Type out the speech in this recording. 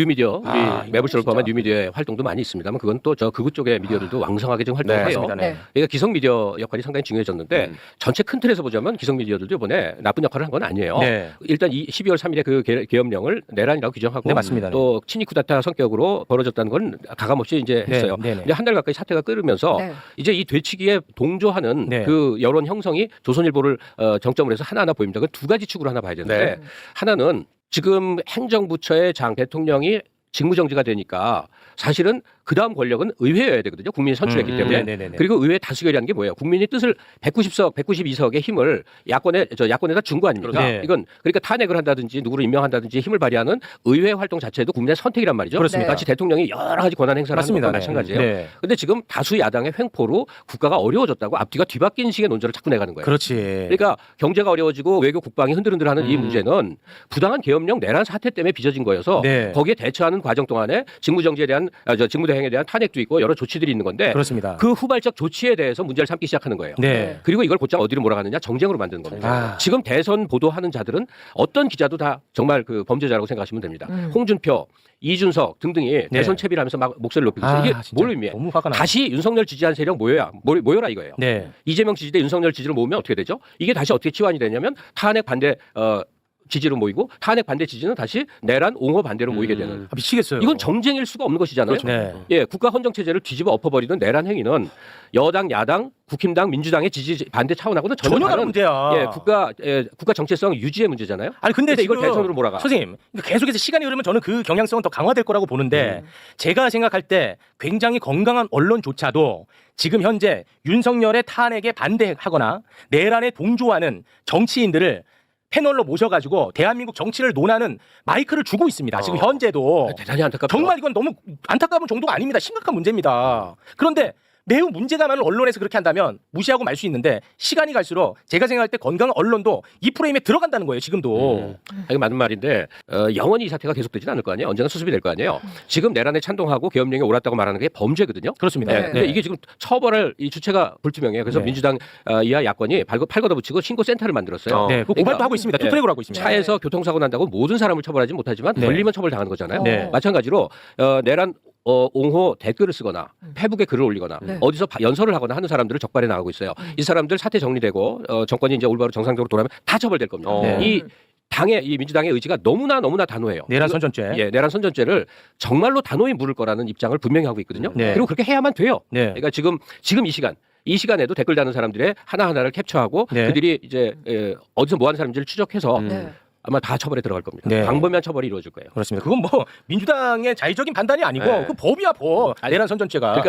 뉴미디어 아, 우리 매불쇼를 포함한. 뉴미디어의 활동도 많이 있습니다만 그건 또 저 극우 쪽의 미디어들도 왕성하게 지금 활동을 네, 해요. 맞습니다. 네. 네. 그러니까 기성 미디어 역할이 상당히 중요해졌는데 음. 전체 큰 틀에서 보자면 기성 미디어들도 이번에 나쁜 역할을 한 건 아니에요. 네. 일단 이 12월 3일에 그 개- 계엄령을 내란이라고 규정하고 네, 맞습니다. 또 친위 쿠데타 성격으로 벌어졌다는 건 가감없이 이제 네, 했어요. 네, 네. 근데 한 달 가까이 사태가 끓으면서 네. 이제 이 되치기에 동조하는 네. 그 여론 형성이 조선일보를 어, 정점으로 해서 하나하나 보입니다. 그 두 가지 축으로 하나 봐야 되는데 네. 하나는 지금 행정부처의 장 대통령이 직무정지가 되니까 사실은 그 다음 권력은 의회여야 되거든요. 국민이 선출했기 음, 때문에. 네, 네, 네, 네. 그리고 의회 다수결이라는 게 뭐예요? 국민이 뜻을 190석, 192석의 힘을 야권에 저 야권에다 준 거 아닙니까? 네. 이건 그러니까 탄핵을 한다든지 누구를 임명한다든지 힘을 발휘하는 의회 활동 자체도 국민의 선택이란 말이죠. 그렇습니다. 마치 대통령이 여러 가지 권한 행사를 하는 맞습니다. 것과 네. 마찬가지예요. 네. 근데 지금 다수 야당의 횡포로 국가가 어려워졌다고 앞뒤가 뒤바뀐 식의 논조를 자꾸 내가는 거예요. 그렇지. 그러니까 경제가 어려워지고 외교 국방이 흔들흔들하는 이 음. 문제는 부당한 계엄령 내란 사태 때문에 빚어진 거여서 네. 거기에 대처하는 과정 동안에 직무 정지에 대한 아, 저 직무 대행에 대한 탄핵도 있고 여러 조치들이 있는 건데 그렇습니다. 그 후발적 조치에 대해서 문제를 삼기 시작하는 거예요. 네. 그리고 이걸 곧장 어디로 몰아가느냐 정쟁으로 만드는 겁니다. 아. 지금 대선 보도하는 자들은 어떤 기자도 다 정말 그 범죄자라고 생각하시면 됩니다. 음. 홍준표, 이준석 등등이 대선 채비를 하면서 막 목소리를 높이고 있어요. 네. 아, 이게 진짜 뭘 의미해? 너무 화가 나. 다시 윤석열 지지한 세력 모여야 모- 모여라 이거예요. 네. 이재명 지지 대 윤석열 지지를 모으면 어떻게 되죠? 이게 다시 어떻게 치환이 되냐면 탄핵 반대 어, 지지로 모이고 탄핵 반대 지지는 다시 내란 옹호 반대로 모이게 되는. 아, 미치겠어요. 이건 정쟁일 수가 없는 것이잖아요. 네. 예, 국가 헌정 체제를 뒤집어 엎어버리는 내란 행위는 여당, 야당, 국힘당, 민주당의 지지 반대 차원하고는 전혀, 전혀 다른 문제야. 예, 국가 예, 국가 정체성 유지의 문제잖아요. 아니 근데, 근데 이걸 지금 대선으로 몰아가. 선생님 계속해서 시간이 흐르면 저는 그 경향성은 더 강화될 거라고 보는데 음. 제가 생각할 때 굉장히 건강한 언론조차도 지금 현재 윤석열의 탄핵에 반대하거나 내란에 동조하는 정치인들을 패널로 모셔가지고 대한민국 정치를 논하는 마이크를 주고 있습니다. 지금 어. 현재도 대단히 안타깝죠. 정말 이건 너무 안타까운 정도가 아닙니다. 심각한 문제입니다. 그런데 매우 문제가 많은 언론에서 그렇게 한다면 무시하고 말 수 있는데 시간이 갈수록 제가 생각할 때 건강한 언론도 이 프레임에 들어간다는 거예요. 지금도. 음. 이게 맞는 말인데 어, 영원히 이 사태가 계속되지는 않을 거 아니에요. 언젠가 수습이 될 거 아니에요. 지금 내란에 찬동하고 계엄령이 옳았다고 말하는 게 범죄거든요. 그렇습니다. 네. 네. 근데 이게 지금 처벌할 이 주체가 불투명해요. 그래서 네. 민주당 어, 이하 야권이 발고 팔 걷어 붙이고 신고 센터를 만들었어요. 네, 그 그러니까 고발도 하고 있습니다. 네. 투트랙으로 하고 있습니다. 차에서 교통사고 난다고 모든 사람을 처벌하지 못하지만 네. 걸리면 처벌당하는 거잖아요. 네. 마찬가지로 어, 내란 어, 옹호 댓글을 쓰거나 페북에 글을 올리거나 네. 어디서 바- 연설을 하거나 하는 사람들을 적발해 나가고 있어요. 이 사람들 사태 정리되고 어, 정권이 이제 올바로 정상적으로 돌아오면 다 처벌될 겁니다. 어. 네. 이 당의 이 민주당의 의지가 너무나 너무나 단호해요. 내란 선전죄. 예, 내란 선전죄를 정말로 단호히 물을 거라는 입장을 분명히 하고 있거든요. 네. 그리고 그렇게 해야만 돼요. 네. 그러니까 지금 지금 이 시간 이 시간에도 댓글 다는 사람들의 하나 하나를 캡처하고 네. 그들이 이제 에, 어디서 뭐 하는 사람인지를 추적해서 네. 아마 다 처벌에 들어갈 겁니다. 네. 광범위한 처벌이 이루어질 거예요. 그렇습니다. 그건 뭐 민주당의 자의적인 판단이 아니고 네. 그 법이야 법. 아니, 내란 선전죄가. 그러니까